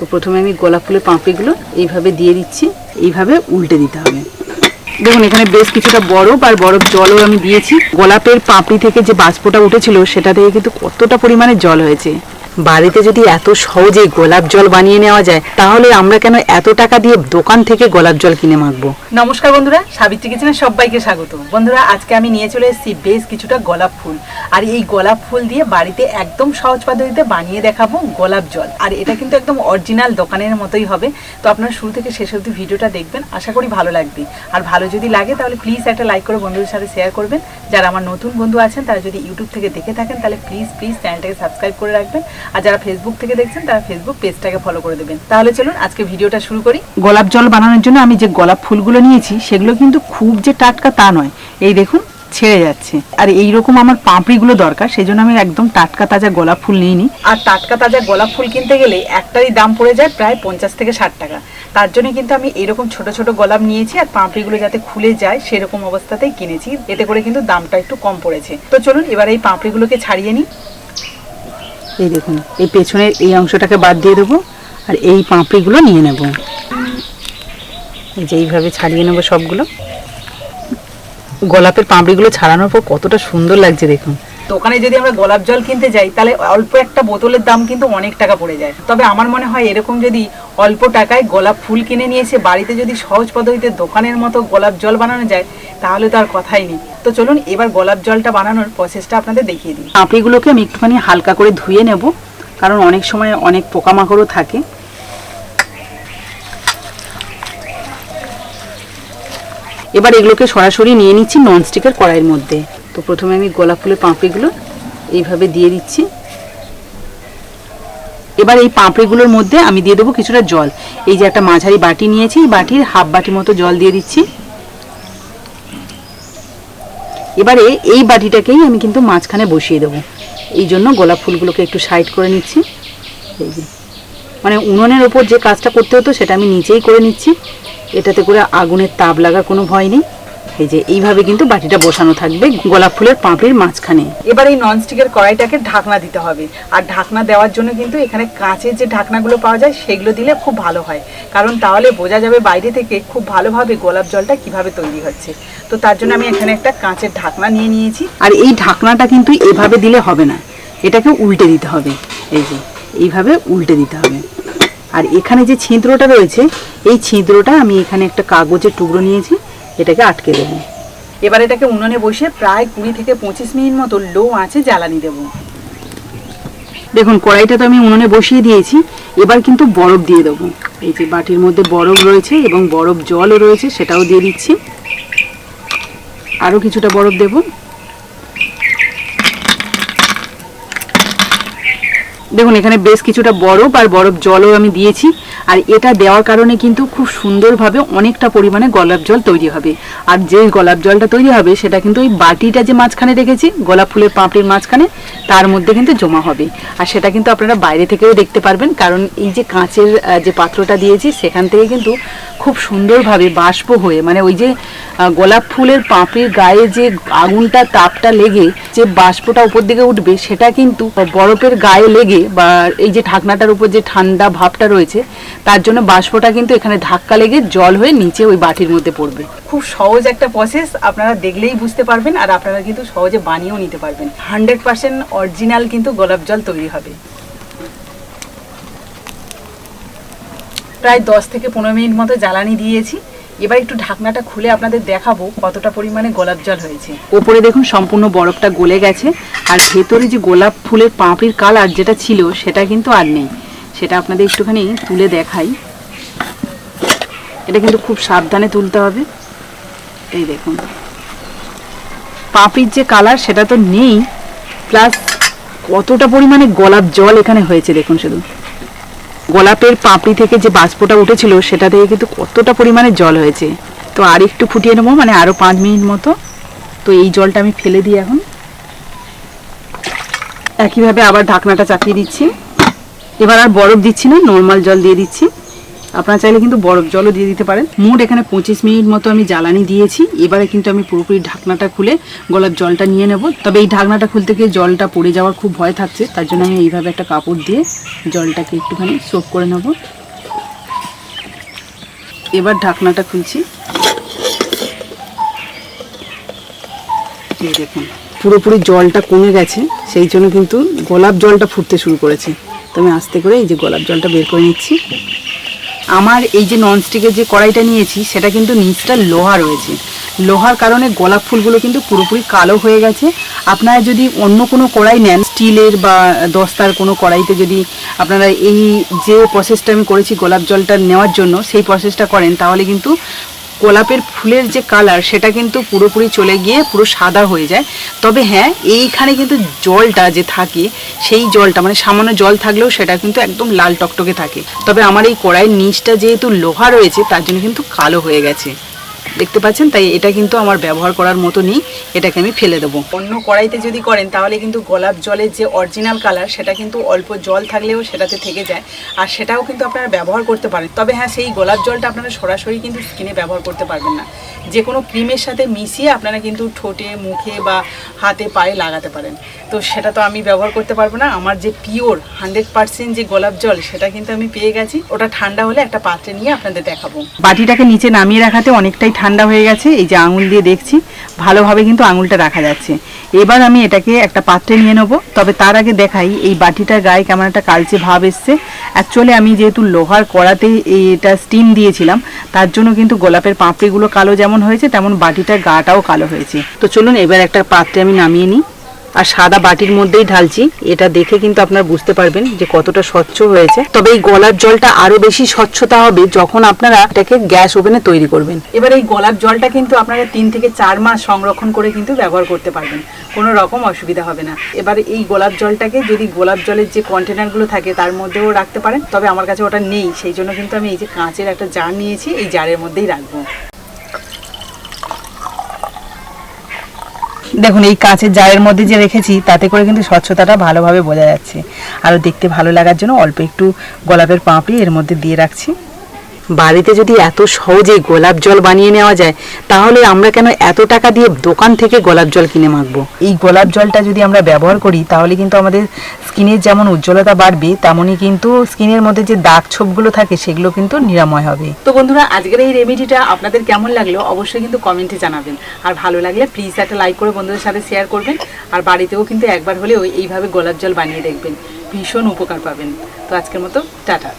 তো প্রথমে আমি গোলাপ ফুলের পাঁপড়িগুলো এইভাবে দিয়ে দিচ্ছি। এইভাবে উল্টে দিতে হবে। দেখুন, এখানে বেশ কিছুটা বরফ আর বরফ জলও আমি দিয়েছি। গোলাপের পাঁপড়ি থেকে যে বাষ্পটা উঠেছিল, সেটা থেকে কিন্তু কতটা পরিমাণে জল হয়েছে। বাড়িতে যদি এত সহজে গোলাপ জল বানিয়ে নেওয়া যায়, তাহলে আমরা কেন এত টাকা দিয়ে দোকান থেকে গোলাপ জল কিনে মাখবো? নমস্কার বন্ধুরা, সাবিত্রী কিচেনে সবাইকে স্বাগত। বন্ধুরা, আজকে আমি নিয়ে চলে এসেছি বেশ কিছুটা গোলাপ ফুল। আর এই গোলাপ ফুল দিয়ে বাড়িতে একদম সহজ পদ্ধতিতে বানিয়ে দেখাবো গোলাপ জল। আর এটা কিন্তু একদম অরিজিনাল দোকানের মতোই হবে। তো আপনারা শুরু থেকে শেষ অবধি ভিডিওটা দেখবেন, আশা করি ভালো লাগবে। আর ভালো যদি লাগে, তাহলে প্লিজ একটা লাইক করে বন্ধুদের সাথে শেয়ার করবেন। যারা আমার নতুন বন্ধু আছেন, তারা যদি ইউটিউব থেকে দেখে থাকেন, তাহলে প্লিজ প্লিজ চ্যানেলটাকে সাবস্ক্রাইব করে রাখবেন। আর যারা ফেসবুক থেকে দেখছেন তারা ফেসবুক পেজটাকে ফলো করে দেবেন। তাহলে চলুন আজকে ভিডিওটা শুরু করি। গোলাপ জল বানানোর জন্য আমি যে গোলাপ ফুলগুলো নিয়েছি সেগুলো কিন্তু খুব যে টাটকা তা নয়। এই দেখুন ছেড়ে যাচ্ছে। আর এই রকম আমার পাঁপড়িগুলো দরকার সেই জন্য আমি একদম টাটকা তাজা গোলাপ ফুল নিইনি। আর টাটকা তাজা গোলাপ ফুল কিনতে গেলে একটারই দাম পড়ে যায় প্রায় পঞ্চাশ থেকে ষাট টাকা। তার জন্য কিন্তু আমি এরকম ছোট ছোট গোলাপ নিয়েছি আর পাঁপড়িগুলো যাতে খুলে যায় সেরকম অবস্থাতেই কিনেছি। এতে করে কিন্তু দামটা একটু কম পড়েছে। তো চলুন এবার এই পাঁপড়িগুলোকে ছাড়িয়ে নিই। এই দেখুন, এই পেছনের এই অংশটাকে বাদ দিয়ে দেবো আর এই পাঁপড়িগুলো নিয়ে নেব। এই যে এইভাবে ছাড়িয়ে নেব সবগুলো। গোলাপের পাঁপড়িগুলো ছাড়ানোর পর কতটা সুন্দর লাগছে দেখুন। দোকানে যদি আমরা গোলাপ জল কিনতে যাই, তাহলে অল্প একটা বোতলের দাম কিন্তু অনেক টাকা পড়ে যায়। তবে আমার মনে হয় এরকম যদি অল্প টাকায় গোলাপ ফুল কিনে নিয়ে এসে বাড়িতে যদি সহজ পদ্ধতিতে দোকানের মতো গোলাপ জল বানানো যায়, তাহলে তো আর কথাই নেই। তো চলুন এবার গোলাপ জলটা বানানোর প্রসেসটা আপনাদের দেখিয়ে দিই। পাঁপড়িগুলোকে আমি একটুখানি হালকা করে ধুয়ে নেব, কারণ অনেক সময় অনেক পোকামাকড়ও থাকে। এবার এগুলোকে সরাসরি নিয়ে নিচ্ছি ননস্টিকের কড়াইয়ের মধ্যে। তো প্রথমে আমি গোলাপ ফুলের পাঁপড়িগুলো এইভাবে দিয়ে দিচ্ছি। এবার এই পাঁপড়িগুলোর মধ্যে আমি দিয়ে দেবো কিছুটা জল। এই যে একটা মাঝারি বাটি নিয়েছি, এই বাটির হাফ বাটি মতো জল দিয়ে দিচ্ছি। এবারে এই বাটিটাকেই আমি কিন্তু মাঝখানে বসিয়ে দেবো। এই জন্য গোলাপ ফুলগুলোকে একটু সাইড করে নিচ্ছি। এই যে। মানে উনুনের ওপর যে কাজটা করতে হতো সেটা আমি নিচেই করে নিচ্ছি। এটাতে করে আগুনের তাপ লাগার কোনো ভয় নেই। এই যে এইভাবে কিন্তু বাটিটা বসানো থাকবে গোলাপ ফুলের পাঁপড়ির মাঝখানে। এবার এই ননস্টিকের কড়াইটাকে ঢাকনা দিতে হবে। আর ঢাকনা দেওয়ার জন্য কিন্তু এখানে কাঁচের যে ঢাকনাগুলো পাওয়া যায় সেগুলো দিলে খুব ভালো হয়। কারণ তাহলে বোঝা যাবে বাইরে থেকে খুব ভালোভাবে গোলাপ জলটা কীভাবে তৈরি হচ্ছে। তো তার জন্য আমি এখানে একটা কাঁচের ঢাকনা নিয়ে নিয়েছি। আর এই ঢাকনাটা কিন্তু এভাবে দিলে হবে না। এটাকে উল্টে দিতে হবে। এই যে এইভাবে উল্টে দিতে হবে। আর এখানে যে ছিদ্রটা রয়েছে এই ছিদ্রটা আমি এখানে একটা কাগজের টুকরো নিয়েছি। এটাকে আটকে দেবো। এবার এটাকে উনুনে বসে প্রায় কুড়ি থেকে পঁচিশ মিনিট মতো লো আছে জ্বালানি দেব। দেখুন, কড়াইটা তো আমি উনুনে বসিয়ে দিয়েছি, এবার কিন্তু বরফ দিয়ে দেবো। এই যে বাটির মধ্যে বরফ রয়েছে এবং বরফ জলও রয়েছে, সেটাও দিয়ে দিচ্ছি। আরও কিছুটা বরফ দেবো। দেখুন, এখানে বেশ কিছুটা বরফ আর বরফ জলও আমি দিয়েছি। আর এটা দেওয়ার কারণে কিন্তু খুব সুন্দরভাবে অনেকটা পরিমাণে গোলাপ জল তৈরি হবে। আর যে গোলাপ জলটা তৈরি হবে, সেটা কিন্তু ওই বাটিটা যে মাঝখানে রেখেছি, গোলাপ ফুলের পাঁপড়ির মাঝখানে, তার মধ্যে কিন্তু জমা হবে। আর সেটা কিন্তু আপনারা বাইরে থেকেও দেখতে পারবেন, কারণ এই যে কাঁচের যে পাত্রটা দিয়েছি, সেখান থেকে কিন্তু খুব সুন্দরভাবে বাষ্প হয়ে মানে ওই যে গোলাপ ফুলের পাঁপড়ির গায়ে যে আগুনটা, তাপটা লেগে যে বাষ্পটা উপর দিকে উঠবে, সেটা কিন্তু বরফের গায়ে লেগে বা এই যে ঢাকনাটার উপর যে ঠান্ডা ভাবটা রয়েছে, তার জন্য বাষ্পটা কিন্তু এখানে ধাক্কা লেগে জল হয়ে নিচে ওই বাটির মধ্যে পড়বে। খুব সহজ একটা প্রসেস আপনারা দেখলেই বুঝতে পারবেন আর আপনারা কিন্তু সহজে বানিয়েও নিতে পারবেন। হান্ড্রেড পার্সেন্ট অরিজিনাল কিন্তু গোলাপ জল তৈরি হবে। প্রায় দশ থেকে পনেরো মিনিট মতো জ্বালানি দিয়েছি। এবার একটু ঢাকনাটা খুলে আপনাদের দেখাবো কতটা পরিমাণে গোলাপ জল হয়েছে। ওপরে দেখুন, সম্পূর্ণ বরফটা গলে গেছে। আর ভেতরে যে গোলাপ ফুলের পাঁপড়ির কালার যেটা ছিল, সেটা কিন্তু আর নেই। সেটা আপনাদের একটুখানি তুলে দেখাই। এটা কিন্তু খুব সাবধানে তুলতে হবে। এই দেখুন। পাঁপড়ির যে কালার, সেটা তো নেই। প্লাস কতটা পরিমাণে গোলাপ জল এখানে হয়েছে, দেখুন শুধু। গোলাপের পাপড়ি থেকে যে বাষ্পটা উঠেছিল, সেটা থেকে কিন্তু কতটা পরিমাণে জল হয়েছে। তো আর একটু ফুটিয়ে নেব মানে আরও পাঁচ মিনিট মতো। তো এই জলটা আমি ফেলে দিই এখন। একইভাবে আবার ঢাকনাটা চাপিয়ে দিচ্ছি। এবার আর বরফ দিচ্ছি না, নর্মাল জল দিয়ে দিচ্ছি। আপনারা চাইলে কিন্তু বরফ জলও দিয়ে দিতে পারেন। মোট এখানে পঁচিশ মিনিট মতো আমি জ্বালানি দিয়েছি। এবারে কিন্তু আমি পুরোপুরি ঢাকনাটা খুলে গোলাপ জলটা নিয়ে নেব। তবে এই ঢাকনাটা খুলতে গিয়ে জলটা পড়ে যাওয়ার খুব ভয় থাকছে। তার জন্য আমি এইভাবে একটা কাপড় দিয়ে জলটাকে একটুখানি সোপ করে নেব। এবার ঢাকনাটা খুলছি। দেখুন, পুরোপুরি জলটা কমে গেছে। সেই জন্য কিন্তু গোলাপ জলটা ফুটতে শুরু করেছে। তো আমি আস্তে করে এই যে গোলাপ জলটা বের করে নিচ্ছি। আমার এই যে ননস্টিকের যে কড়াইটা নিয়েছি, সেটা কিন্তু নিচটা লোহা রয়েছে। লোহার কারণে গোলাপ ফুলগুলো কিন্তু পুরোপুরি কালো হয়ে গেছে। আপনারা যদি অন্য কোনো কড়াই নেন, স্টিলের বা দস্তার কোনো কড়াইতে যদি আপনারা এই যে প্রসেসটা আমি করেছি গোলাপ জলটা নেওয়ার জন্য, সেই প্রসেসটা করেন, তাহলে কিন্তু গোলাপের ফুলের যে কালার, সেটা কিন্তু পুরোপুরি চলে গিয়ে পুরো সাদা হয়ে যায়। তবে হ্যাঁ এইখানে কিন্তু জলটা যে থাকে, সেই জলটা মানে সামান্য জল থাকলেও সেটা কিন্তু একদম লাল টকটকে থাকে। তবে আমার এই কড়াইয়ের নিচটা যেহেতু লোহা রয়েছে, তার জন্য কিন্তু কালো হয়ে গেছে। দেখতে পাচ্ছেন তাই এটা কিন্তু আমার ব্যবহার করার মতো নেই এটাকে আমি ফেলে দেবো। অন্য কড়াইতে যদি করেন তাহলে কিন্তু গোলাপ জলের যে অরিজিনাল কালার সেটা কিন্তু অল্প জল থাকলেও সেটাতে থেকে যায়। আর সেটাও কিন্তু আপনারা ব্যবহার করতে পারেন। তবে হ্যাঁ সেই গোলাপ জলটা আপনারা সরাসরি কিন্তু স্কিনে ব্যবহার করতে পারবেন না। যে কোনো ক্রিমের সাথে মিশিয়ে আপনারা কিন্তু ঠোঁটে মুখে বা হাতে পায়ে লাগাতে পারেন। তো সেটা তো আমি ব্যবহার করতে পারব না। আমার যে পিওর হান্ড্রেড পার্সেন্ট যে গোলাপ জল সেটা কিন্তু আমি পেয়ে গেছি। ওটা ঠান্ডা হলে একটা পাত্রে নিয়ে আপনাদের দেখাবো। বাটিটাকে নিচে নামিয়ে রাখাতে অনেকটাই ঠান্ডা হয়ে গেছে, এই যে আঙুল দিয়ে দেখছি, ভালোভাবে কিন্তু আঙুলটা রাখা যাচ্ছে। এবার আমি এটাকে একটা পাত্রে নিয়ে নেব, তবে তার আগে দেখাই, এই বাটিটার গায়ে কেমন একটা কালচে ভাব এসছে। অ্যাকচুয়ালি আমি যেহেতু লোহার কড়াতে এটা স্টিম দিয়েছিলাম, তার জন্য কিন্তু গোলাপের পাঁপড়িগুলো কালো যেমন হয়েছে, তেমন বাটিটার গাটাও কালো হয়েছে। তো চলুন এবার একটা পাত্রে আমি নামিয়ে নিই। আর সাদা বাটির মধ্যেই ঢালছি। এটা দেখে কিন্তু আপনারা বুঝতে পারবেন যে কতটা স্বচ্ছ হয়েছে। তবে এই গলার জলটা আরও বেশি স্বচ্ছতা হবে যখন আপনারা এটাকে গ্যাস ওভেনে তৈরি করবেন। এবার এই গোলাপ জলটা কিন্তু আপনারা তিন থেকে চার মাস সংরক্ষণ করে কিন্তু ব্যবহার করতে পারবেন। কোনো রকম অসুবিধা হবে না। এবার এই গোলাপ জলটাকে যদি গোলাপ জলের যে কন্টেনারগুলো থাকে তার মধ্যেও রাখতে পারেন। তবে আমার কাছে ওটা নেই। সেই জন্য কিন্তু আমি এই যে কাঁচের একটা জার নিয়েছি, এই জারের মধ্যেই রাখব। দেখুন, এই কাঁচের জারের মধ্যে যে রেখেছি, তাতে করে কিন্তু স্বচ্ছতাটা ভালোভাবে বোঝা যাচ্ছে। আরও দেখতে ভালো লাগার জন্য অল্প একটু গোলাপের পাঁপড়ি এর মধ্যে দিয়ে রাখছি। বাড়িতে যদি এত সহজে গোলাপ জল বানিয়ে নেওয়া যায় তাহলে আমরা কেন এত টাকা দিয়ে দোকান থেকে গোলাপ জল কিনে মাখবো? এই গোলাপ জলটা যদি আমরা ব্যবহার করি তাহলে কিন্তু আমাদের স্কিনের যেমন উজ্জ্বলতা বাড়বে তেমনই কিন্তু স্কিনের মধ্যে যে দাগ ছোপগুলো থাকে সেগুলো কিন্তু নিরাময় হবে। তো বন্ধুরা আজকের এই রেমেডিটা আপনাদের কেমন লাগল অবশ্যই কিন্তু কমেন্টে জানাবেন। আর ভালো লাগলে প্লিজ একটা লাইক করে বন্ধুদের সাথে শেয়ার করবেন। আর বাড়িতেও কিন্তু একবার হলেও এইভাবে গোলাপ জল বানিয়ে দেখবেন। ভীষণ উপকার পাবেন। তো আজকের মতো টাটা।